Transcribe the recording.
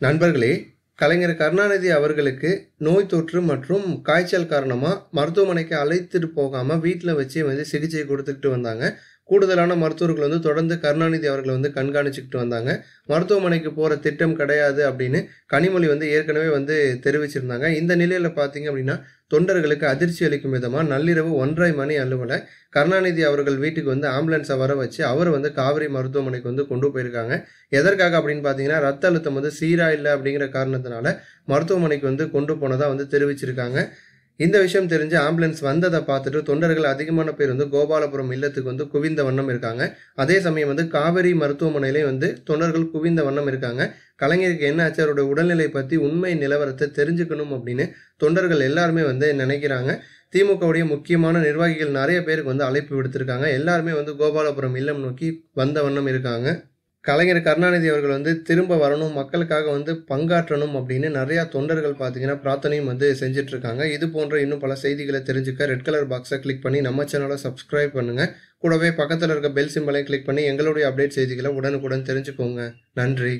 நண்பர்களே கலைஞர் கருணாநிதி அவர்களுக்கு நோய் தொற்று மற்றும் காய்ச்சல் காரணமாக மருத்துவமனைக்கு அழைத்துட்டு போகாமல் வீட்டில் வச்சு வந்து சிகிச்சை கொடுத்துக்கிட்டு வந்தாங்க. கூடுதலான மருத்துவர்கள் வந்து தொடர்ந்து கருணாநிதி அவர்களை வந்து கண்காணிச்சுக்கிட்டு வந்தாங்க. மருத்துவமனைக்கு போகிற திட்டம் கிடையாது அப்படின்னு கனிமொழி வந்து ஏற்கனவே வந்து தெரிவிச்சிருந்தாங்க. இந்த நிலையில் பார்த்தீங்க அப்படின்னா தொண்டர்களுக்கு அதிர்ச்சி அளிக்கும் விதமாக நள்ளிரவு ஒன்றரை மணி அளவில் கருணாநிதி அவர்கள் வீட்டுக்கு வந்து ஆம்புலன்ஸை வர வச்சு அவர் வந்து காவிரி மருத்துவமனைக்கு வந்து கொண்டு போயிருக்காங்க. எதற்காக அப்படின்னு பார்த்தீங்கன்னா ரத்த அழுத்தம் வந்து சீராக இல்லை அப்படிங்கிற காரணத்தினால மருத்துவமனைக்கு வந்து கொண்டு போனதாக வந்து தெரிவிச்சிருக்காங்க. இந்த விஷயம் தெரிஞ்சு ஆம்புலன்ஸ் வந்ததை பார்த்துட்டு தொண்டர்கள் அதிகமான பேர் வந்து கோபாலபுரம் இல்லத்துக்கு வந்து குவிந்த வண்ணம் இருக்காங்க. அதே சமயம் வந்து காவேரி மருத்துவமனையிலையும் வந்து தொண்டர்கள் குவிந்த வண்ணம் இருக்காங்க. கலைஞருக்கு என்ன ஆச்சு அவருடைய உடல்நிலை பற்றி உண்மை நிலவரத்தை தெரிஞ்சுக்கணும் அப்படின்னு தொண்டர்கள் எல்லாருமே வந்து நினைக்கிறாங்க. திமுகவுடைய முக்கியமான நிர்வாகிகள் நிறைய பேருக்கு வந்து அழைப்பு விடுத்திருக்காங்க. எல்லாருமே வந்து கோபாலபுரம் இல்லம் நோக்கி வந்த வண்ணம் இருக்காங்க. கலைஞர் கருணாநிதி அவர்கள் வந்து திரும்ப வரணும் மக்களுக்காக வந்து பங்காற்றணும் அப்படின்னு நிறையா தொண்டர்கள் பார்த்தீங்கன்னா பிரார்த்தனையும் வந்து செஞ்சுட்டு இருக்காங்க இது போன்ற இன்னும் பல செய்திகளை தெரிஞ்சுக்க ரெட் கலர் பாக்ஸை கிளிக் பண்ணி நம்ம சேனலை சப்ஸ்கிரைப் பண்ணுங்கள் கூடவே பக்கத்தில் இருக்க பெல் சிம்பலையும் கிளிக் பண்ணி எங்களுடைய அப்டேட் செய்திகளை உடனுக்குடன் தெரிஞ்சுக்கோங்க. நன்றி.